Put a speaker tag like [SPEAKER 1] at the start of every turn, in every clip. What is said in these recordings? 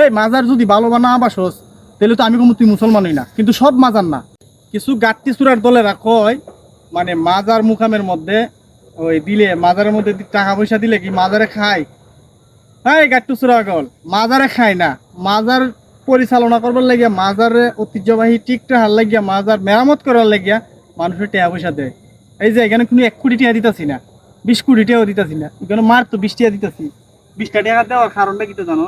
[SPEAKER 1] এই মাজার যদি ভালো বানা আবাসস তাহলে তো আমি কোনো তুই মুসলমানই না। কিন্তু সব মাজার না। কিছু গাট্টি চূড়ার দলেরা কয় মানে মাজার মুকামের মধ্যে, ওই দিলে, মাজারের মধ্যে টাকা পয়সা দিলে কি মাজারে খায়? হ্যাঁ গাট্টু চূড়া গল মাজারে খায় না। মাজার পরিচালনা করবার লাগিয়া, মাজারে ঐতিহ্যবাহী টিকটা হার লাগিয়া, মাজার মেরামত করার লাগিয়া মানুষের টাকা পয়সা দেয়। এই যে, এখানে কোনো এক কোটি টাকা দিতাছি না, বিশ কোটি টাকাও দিতাছি না। এখানে মার তো বিশ টাকা দিতাছি। বিশটা টাকা দেওয়ার কারণটা কি তো জানো?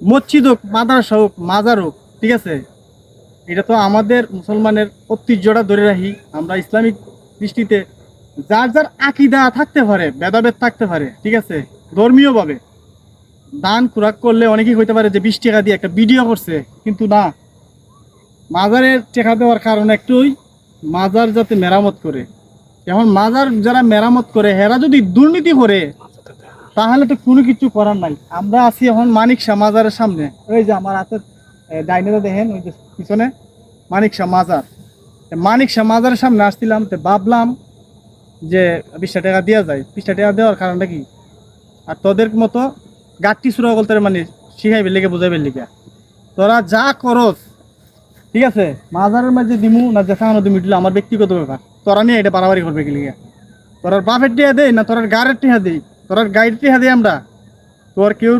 [SPEAKER 1] মসজিদ হোক, মাদ্রাসা হোক, মাজার হোক, ঠিক আছে? এটা তো আমাদের মুসলমানের ঐতিহ্যটা ধরে রাখি। আমরা ইসলামিক দৃষ্টিতে যার যার আকিদা থাকতে পারে, ভেদাভেদ থাকতে পারে, ঠিক আছে? ধর্মীয়ভাবে দান খুরাক করলে অনেকেই হইতে পারে যে বিশ টাকা দিয়ে একটা ভিডিও করছে, কিন্তু না। মাজারের টাকা দেওয়ার কারণ একটুই, মাজার যাতে মেরামত করে। এখন মাজার যারা মেরামত করে, হেরা যদি দুর্নীতি করে তাহলে তো কোনো কিছু করার নাই। আমরা আছি এখন মানিক শাহ মাজারের সামনে। ওই যে আমার হাতের ডাইনেটা দেখেন, ওই যে পিছনে, মানিক শাহ মাজার। মানিক শাহ মাজারের সামনে আসছিলাম, তো ভাবলাম যে বিশটা টাকা দেওয়া যায়। বিশটা টাকা দেওয়ার কারণটা কি? আর তোদের মতো গাঠটি সুরা বলতে মানে শিখাইবে লেগে, বুঝাইবে লেগে। তোরা যা করস, ঠিক আছে? মাজারের মাঝে দিমু, না যেখানে দিমু এটা আমার ব্যক্তিগত ব্যাপার। তোরা নিয়ে এটা বাড়াবাড়ি করবে কি তোরার বাপের টিহা দেই, না তোরার গাড়ের টিহা দেই? তোরার গাড়ির টিহা দেই আমরা। তোর কেউ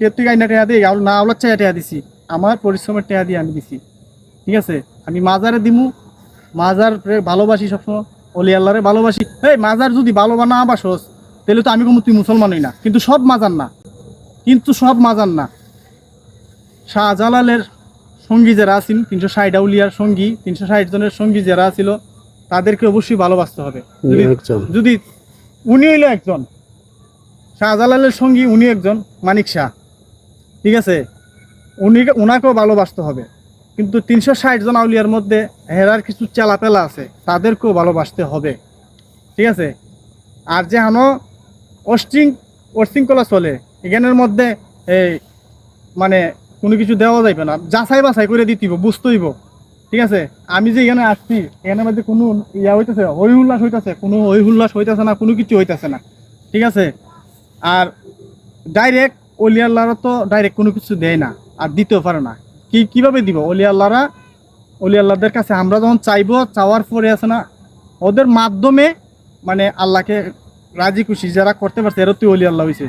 [SPEAKER 1] কেউ তুই গাড়ি না টিহা দিই না আওলার চাই টিহা দিছি। আমার পরিশ্রমের টিহা দিয়ে আমি দিছি। ঠিক আছে? আমি মাজারে দিমু। মাজার ভালোবাসি সবসময়। অলি আল্লাহরে ভালোবাসি। এই মাজার যদি ভালো না বাসস তাহলে তো আমি কোনো তুই মুসলমানই না। কিন্তু সব মাজার না। কিন্তু সব মাজার না। শাহজালালের সঙ্গী যারা আছেন তিনশো ষাট আউলিয়ার সঙ্গী তিনশো ষাট জনের সঙ্গী যারা ছিল তাদেরকে অবশ্যই ভালোবাসতে হবে। যদি উনি হইল একজন। শাহজালালের সঙ্গী উনি একজন, মানিক শাহ। ঠিক আছে? উনি ওনাকেও ভালোবাসতে হবে। কিন্তু তিনশো ষাট জন আউলিয়ার মধ্যে হেরার কিছু চেলাপেলা আছে, তাদেরকেও ভালোবাসতে হবে। ঠিক আছে? আর যে হানো অস্ট্রিং অশৃঙ্খলা চলে। এখানের মধ্যে এই মানে কোনো কিছু দেওয়া যাইবে না। যাচাই বাছাই করে দিতেইব বুঝতেইব ঠিক আছে? আমি যে এখানে আসছি, এখানের মধ্যে কোনো ইয়া হইতেছে, হই হুল্লাস হইতেছে, কোনো হই হুল্লাস হইতেছে না, কোনো কিছু হইতেছে না। ঠিক আছে? আর ডাইরেক্ট অলি আল্লাহরা তো ডাইরেক্ট কোনো কিছু দেয় না, আর দিতেও পারে না। কি, কীভাবে দিব? অলি আল্লাহরা, অলি আল্লাহদের কাছে আমরা যখন চাইব, চাওয়ার পরে আছে না, ওদের মাধ্যমে মানে আল্লাহকে রাজি খুশি যারা করতে পারছে, এরা তুই অলি আল্লাহ হয়েছে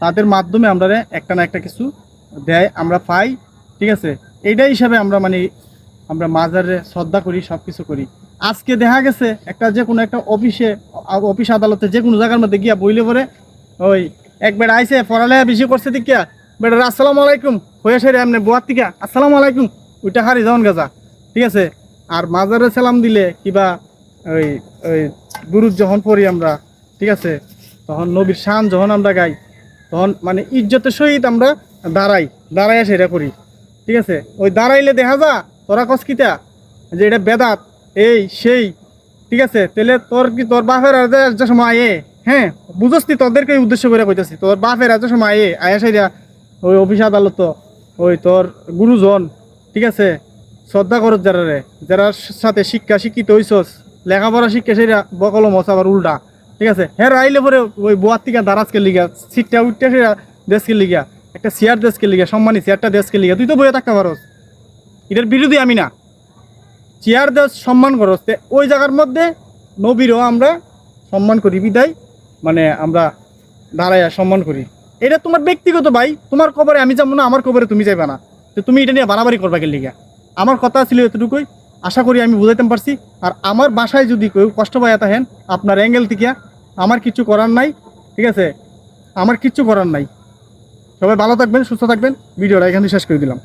[SPEAKER 1] তাদের মাধ্যমে আমরা একটা না একটা কিছু দেয়, আমরা পাই, ঠিক আছে? এইটাই হিসাবে আমরা মানে আমরা মাজারে শ্রদ্ধা করি সব কিছু করি। আজকে দেখা গেছে একটা যে কোনো একটা অফিসে অফিস আদালতে যে কোনো জায়গার মধ্যে গিয়া বইলে পরে ওই, এক বেড়া আইসে পড়ালেখা বেশি করছে দিকিয়া বেড়া, আসসালামু আলাইকুম। হয়ে সেরে এমনি বোয়ার থেকে আসসালামু আলাইকুম। ওইটা হারি যাওয়ান গাজা। ঠিক আছে? আর মাজারে সালাম দিলে কিবা ওই ওই গুরুর যখন পড়ি আমরা, ঠিক আছে? তখন নবীর শান যখন আমরা গাই, তখন মানে ইজ্জতের সহিত আমরা দাঁড়াই দাঁড়াইয়া সেটা করি। ঠিক আছে? ওই দাঁড়াইলে দেখা যা, তোরা কস কিতা? যে এটা বেদাত, এই সেই। ঠিক আছে? তাহলে তোর কি তোর বাপের আর যে সময় আয়ে হ্যাঁ বুঝস তুই তোদেরকে উদ্দেশ্য করে কইতাছি। তোর বাপের যে সময় আয়ে আয়া সাইরা ওই অফিস আদালত, ওই তোর গুরুজন, ঠিক আছে? শ্রদ্ধা করত যারা রে, যারা সাথে শিক্ষা শিক্ষিত হইছস, লেখাপড়া শিক্ষা সেটা বকল মশা আবার উল্টা, ঠিক আছে? হ্যাঁ আইলে পরে ওই বোয়ার থেকে দারাজকে লিগা, সিটটা উঠতে সেটা দেশকে লিগা, একটা চেয়ার দেশকে লিগা, সম্মানী চেয়ারটা দেশকে লিগা, তুই তো বইয়ে থাকতে পারস। এটার বিরোধী আমি না। চেয়ার দেশ সম্মান করস ওই জায়গার মধ্যে নবীরও আমরা সম্মান করি, বিদায়। মানে আমরা দাঁড়াইয়া সম্মান করি। এটা তোমার ব্যক্তিগত ভাই, তোমার কবরে আমি যাব না, আমার কবরে তুমি যাবে না। তো তুমি এটা নিয়ে বাড়াবাড়ি করবা গেলে আমার কথা ছিল এতটুকুই, আশা করি আমি বুঝাইতে পারছি। আর আমার বাসায় যদি কেউ কষ্ট পায় থাকেন আপনার অ্যাঙ্গেল থেকে আমার কিছু করার নাই, ঠিক আছে? আমার কিচ্ছু করার নাই। সবাই ভালো থাকবেন, সুস্থ থাকবেন। ভিডিওটা এখানে শেষ করে দিলাম।